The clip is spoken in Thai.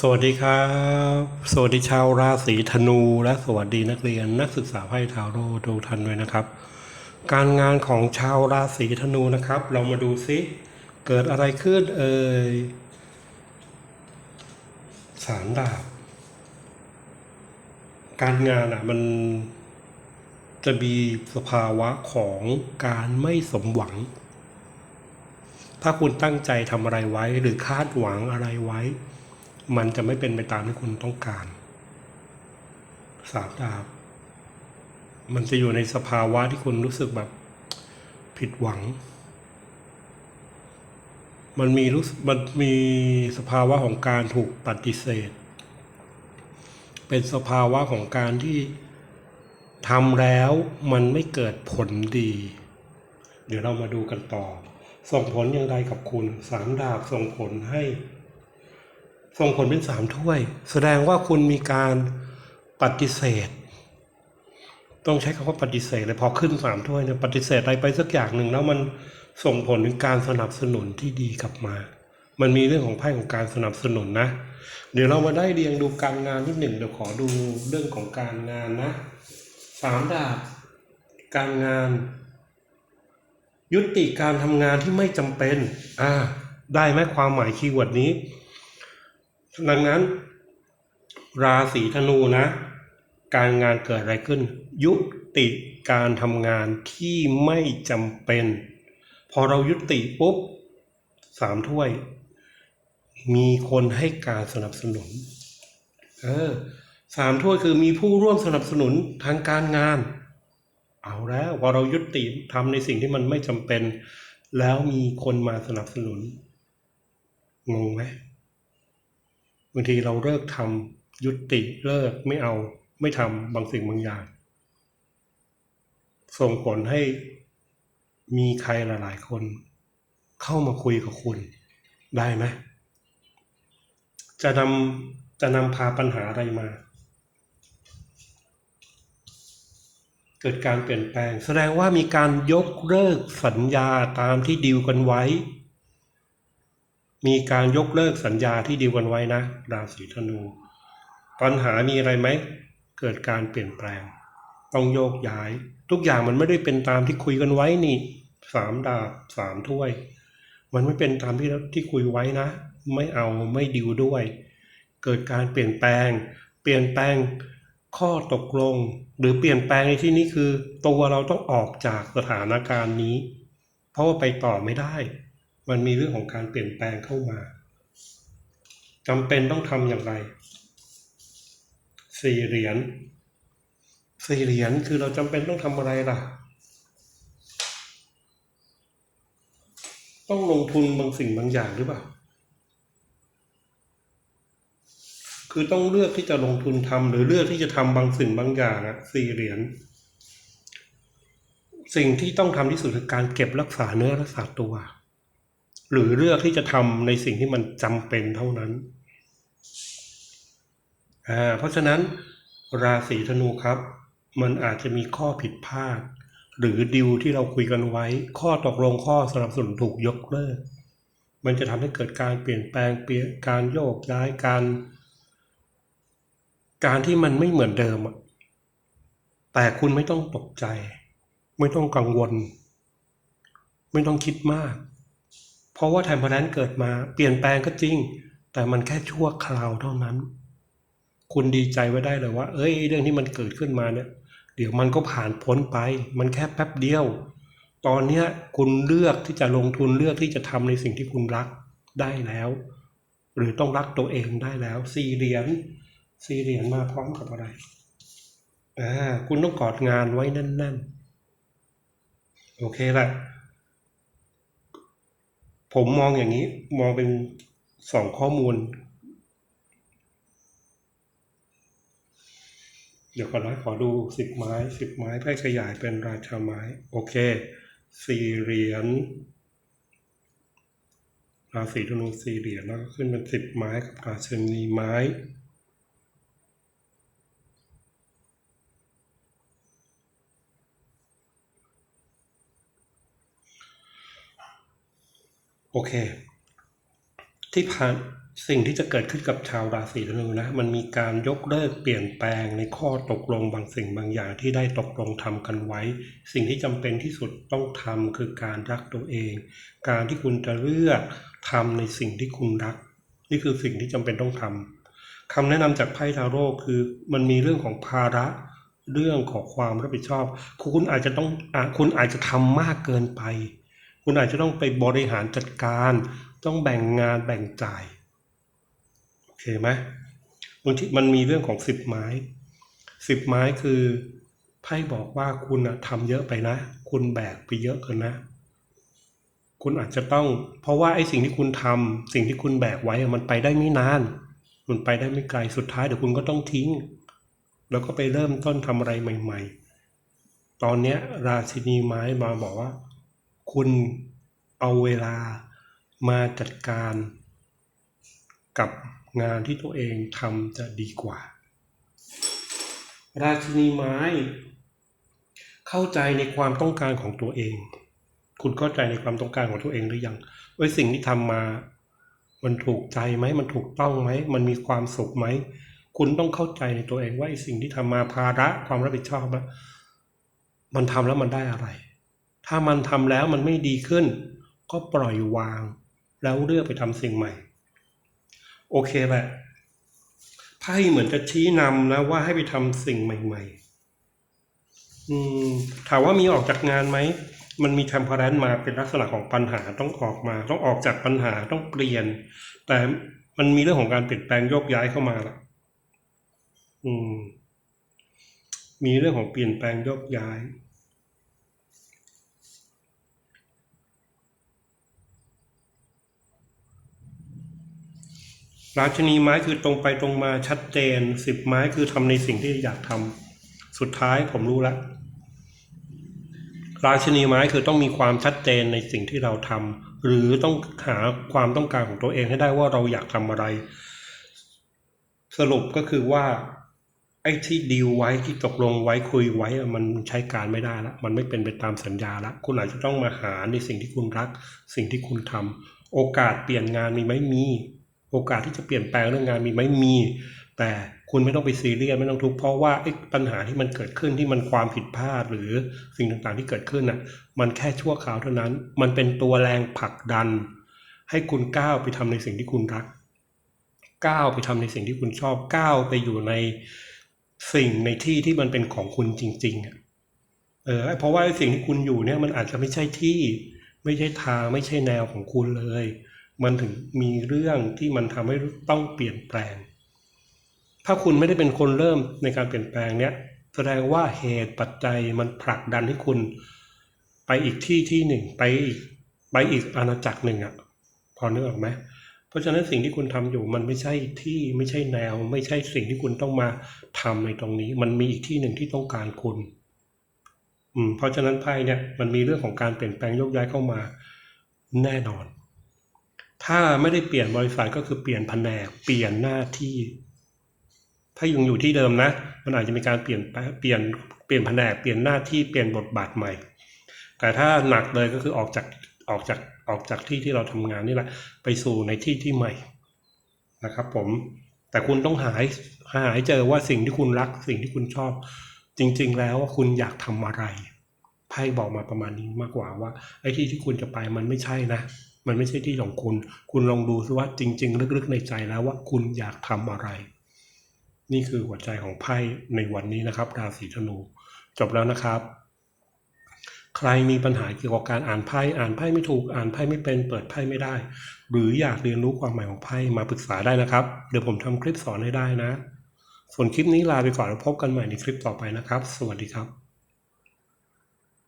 สวัสดีครับ สวัสดีชาวราศีธนู และสวัสดีนักเรียนนักศึกษาไพ่ทาโร่ทุกท่านด้วยนะครับ การงานของชาวราศีธนูนะครับ เรามาดูซิเกิดอะไรขึ้นเอ่ยสามดาบ การงานอะมันจะมีสภาวะของการไม่สมหวัง ถ้าคุณตั้งใจทำอะไรไว้หรือคาดหวังอะไรไว้ มันจะไม่เป็นไปตามที่คุณต้องการสามดาบ มันจะอยู่ในสภาวะที่คุณรู้สึกแบบผิดหวัง มันมีรู้สึกมันมีสภาวะของการถูกปฏิเสธ เป็นสภาวะของการที่ทำแล้วมันไม่เกิดผลดี เดี๋ยวเรามาดูกันต่อ ส่งผลอย่างไรกับคุณสามดาบส่งผลให้ ส่งผลเป็นสามถ้วย แสดงว่าคุณมีการปฏิเสธ ต้องใช้คำว่าปฏิเสธเลยพอขึ้นสามถ้วยเนี่ยปฏิเสธอะไรไปสักอย่างหนึ่งแล้วมันส่งผลถึงการสนับสนุนที่ดีกลับมา มันมีเรื่องของไพ่ของการสนับสนุนนะ เดี๋ยวเรามาได้เรียงดูการงานที่หนึ่งเดี๋ยวขอดูเรื่องของการงานนะสามดาบการงาน ยุติการทำงานที่ไม่จำเป็น อ่า ได้ไหมความหมายคีย์เวิร์ดนี้ ดังนั้น ราศีธนูนะ การงานเกิดอะไรขึ้น ยุติการทำงานที่ไม่จำเป็น พอเรายุติปุ๊บสามถ้วย มีคนให้การสนับสนุน เออสามถ้วยคือมีผู้ร่วมสนับสนุนทางการงาน เอาแล้วพอเรายุติทำในสิ่งที่มันไม่จำเป็น แล้วมีคนมาสนับสนุนงงไหม บางทีเราเลิกทำยุติเลิกไม่เอาไม่ทำบางสิ่งบางอย่าง ส่งผลให้มีใครหลายๆ คนเข้ามาคุยกับคุณได้ไหมจะนำจะนำพาปัญหาอะไรมา เกิดการเปลี่ยนแปลง แสดงว่ามีการยกเลิกสัญญาตามที่ดีลกันไว้ มีการยกเลิกสัญญาที่ดีกันไว้นะ ราศีธนู ปัญหามีอะไรไหม เกิดการเปลี่ยนแปลง ต้องโยกย้าย ทุกอย่างมันไม่ได้เป็นตามที่คุยกันไว้นี่สามดาบสามถ้วย มันไม่เป็นตามที่ที่คุยไว้นะ ไม่เอาไม่ดิวด้วย เกิดการเปลี่ยนแปลง เปลี่ยนแปลงข้อตกลง หรือเปลี่ยนแปลงในที่นี้คือ ตัวเราต้องออกจากสถานการณ์นี้ เพราะว่าไปต่อไม่ได้ มันมีเรื่องของการเปลี่ยนแปลงเข้ามาจำเป็นต้องทำอย่างไรสี่เหรียญสี่เหรียญคือเราจำเป็นต้องทำอะไรล่ะ ต้องลงทุนบางสิ่งบางอย่างหรือเปล่า คือต้องเลือกที่จะลงทุนทำหรือเลือกที่จะทำบางสิ่งบางอย่างอะสี่เหรียญสิ่งที่ต้องทำที่สุดคือการเก็บรักษาเนื้อรักษาตัว หรือเลือกที่จะทำในสิ่งที่มันจำเป็นเท่านั้นอ่าเพราะฉะนั้นราศีธนูครับ มันอาจจะมีข้อผิดพลาด หรือดิวที่เราคุยกันไว้ ข้อตกลงข้อสนับสนุนถูกยกเลิก มันจะทำให้เกิดการเปลี่ยนแปลงเปลี่ยนการโยกย้ายการ การที่มันไม่เหมือนเดิมอะแต่คุณไม่ต้องตกใจ ไม่ต้องกังวล ไม่ต้องคิดมาก เพราะว่าไทม์พลันเกิดมาเปลี่ยนแปลงก็จริง แต่มันแค่ชั่วคราวเท่านั้น คุณดีใจไว้ได้เลยว่า เอ้ยเรื่องที่มันเกิดขึ้นมาเนี่ย เดี๋ยวมันก็ผ่านพ้นไป มันแค่แป๊บเดียว ตอนเนี้ยคุณเลือกที่จะลงทุนเลือกที่จะทำในสิ่งที่คุณรักได้แล้ว หรือต้องรักตัวเองได้แล้วสี่เหรียญสี่เหรียญมาพร้อมกับอะไรอ่าคุณต้องกอดงานไว้แน่นๆ โอเคละ ผมมองอย่างนี้ มองเป็นสองข้อมูล เดี๋ยวก่อนนะขอดูสิบไม้สิบไม้ไพ่ขยายเป็นราชาไม้ โอเคสี่เหรียญราศีธนูสี่เหรียญแล้วก็ขึ้นเป็นสิบไม้กับราชนีไม้ โอเค ที่ผ่านสิ่งที่จะเกิดขึ้นกับชาวราศีธนูนะมันมีการยกเลิกเปลี่ยนแปลงในข้อตกลงบางสิ่งบางอย่างที่ได้ตกลงทำกันไว้ สิ่งที่จำเป็นที่สุดต้องทำคือการรักตัวเอง การที่คุณจะเลือกทำในสิ่งที่คุณรัก นี่คือสิ่งที่จำเป็นต้องทำคำแนะนำจากไพ่ทาโร่คือมันมีเรื่องของภาระเรื่องของความรับผิดชอบ คุณอาจจะต้องอคุณอาจจะทำมากเกินไป คุณอาจจะต้องไปบริหารจัดการ ต้องแบ่งงานแบ่งจ่ายโอเคไหมบางทีมันมีเรื่องของสิบไม้สิบไม้คือไพ่บอกว่าคุณอะทำเยอะไปนะ คุณแบกไปเยอะเกินนะ คุณอาจจะต้อง เพราะว่าไอ้สิ่งที่คุณทำสิ่งที่คุณแบกไว้มันไปได้ไม่นาน มันไปได้ไม่ไกลสุดท้ายเดี๋ยวคุณก็ต้องทิ้ง แล้วก็ไปเริ่มต้นทำอะไรใหม่ ๆ ตอนเนี้ยราชินีไม้มาบอกว่า คุณเอาเวลามาจัดการกับงานที่ตัวเองทำจะดีกว่า ราชินีไม้ เข้าใจในความต้องการของตัวเอง คุณเข้าใจในความต้องการของตัวเองหรือยังว่าสิ่งที่ทำมา มันถูกใจไหมมันถูกต้องไหมมันมีความสุขไหมคุณต้องเข้าใจในตัวเองว่าไอ้สิ่งที่ทำมาภาระความรับผิดชอบมันทำแล้วมันได้อะไร ถ้ามันทำแล้วมันไม่ดีขึ้น ก็ปล่อยวาง แล้วเลือกไปทำสิ่งใหม่ โอเคแหละไพ่เหมือนจะชี้นำนะว่าให้ไปทำสิ่งใหม่ ๆ อืม ถามว่ามีออกจากงานไหมมันมี temperance มาเป็นลักษณะของปัญหาต้องออกมา ต้องออกจากปัญหาต้องเปลี่ยน แต่มันมีเรื่องของการเปลี่ยนแปลงโยกย้ายเข้ามาละอืม มีเรื่องของเปลี่ยนแปลงโยกย้าย ราชนีไม้คือตรงไปตรงมาชัดเจนสิบไม้คือทำในสิ่งที่อยากทำสุดท้ายผมรู้ล้วราชนีไม้คือต้องมีความชัดเจนในสิ่งที่เราทำหรือต้องหาความต้องการของตัวเองให้ได้ว่าเราอยากทำอะไร สรุปก็คือว่าไอ้ที่ดีลไว้ที่ตกลงไว้คุยไว้มันใช้การไม่ได้ละมันไม่เป็นไปตามสัญญาละคุณอาจจะต้องมาหาในสิ่งที่คุณรัก สิ่งที่คุณทำโอกาสเปลี่ยนงานมีไหมมี โอกาสที่จะเปลี่ยนแปลงเรื่องงานมีไหมมี แต่คุณไม่ต้องไปซีเรียสไม่ต้องทุกข์เพราะว่าไอ้ปัญหาที่มันเกิดขึ้นที่มันความผิดพลาดหรือสิ่งต่างๆที่เกิดขึ้นน่ะมันแค่ชั่วคราวเท่านั้น มันเป็นตัวแรงผลักดัน ให้คุณก้าวไปทำในสิ่งที่คุณรักก้าวไปทำในสิ่งที่คุณชอบก้าวไปอยู่ในสิ่งในที่ที่มันเป็นของคุณจริงๆเออเพราะว่าสิ่งที่คุณอยู่เนี่ยมันอาจจะไม่ใช่ที่ ไม่ใช่ทางไม่ใช่แนวของคุณเลย มันถึงมีเรื่องที่มันทำให้ต้องเปลี่ยนแปลง ถ้าคุณไม่ได้เป็นคนเริ่มในการเปลี่ยนแปลงเนี่ยแสดงว่าเหตุปัจจัยมันผลักดันให้คุณไปอีกที่ที่หนึ่งไปอีกไปอีกอาณาจักรหนึ่งอะพอนึกออกไหมเพราะฉะนั้นสิ่งที่คุณทำอยู่มันไม่ใช่ที่ไม่ใช่แนว ไม่ใช่สิ่งที่คุณต้องมาทำในตรงนี้ มันมีอีกที่หนึ่งที่ต้องการคุณอืมเพราะฉะนั้นไพ่เนี่ยมันมีเรื่องของการเปลี่ยนแปลงยกย้ายเข้ามาแน่นอน ถ้าไม่ได้เปลี่ยนบริษัทก็คือเปลี่ยนแผนกเปลี่ยนหน้าที่ ถ้ายังอยู่ที่เดิมนะ มันอาจจะมีการเปลี่ยนแปลงเปลี่ยนเปลี่ยนแผนกเปลี่ยนหน้าที่เปลี่ยนบทบาทใหม่ แต่ถ้าหนักเลยก็คือออกจากออกจากออกจากที่ที่เราทำงานนี่แหละ ไปสู่ในที่ที่ใหม่นะครับผมแต่คุณต้องหาให้หาให้เจอว่าสิ่งที่คุณรักสิ่งที่คุณชอบ จริง ๆ แล้วว่าคุณอยากทำอะไรไพ่บอกมาประมาณนี้มากกว่าว่าไอ้ที่ที่คุณจะไปมันไม่ใช่นะ มันไม่ใช่ที่ของคุณ คุณลองดูซิว่าจริง ๆ ลึกๆในใจแล้วว่าคุณอยากทำอะไร นี่คือหัวใจของไพ่ในวันนี้นะครับราศีธนู จบแล้วนะครับ ใครมีปัญหาเกี่ยวกับการอ่านไพ่อ่านไพ่ไม่ถูกอ่านไพ่ไม่เป็นเปิดไพ่ไม่ได้ หรืออยากเรียนรู้ความหมายของไพ่มาปรึกษาได้นะครับ เดี๋ยวผมทำคลิปสอนให้ได้นะ ส่วนคลิปนี้ลาไปก่อนแล้วพบกันใหม่ในคลิปต่อไปนะครับ สวัสดีครับ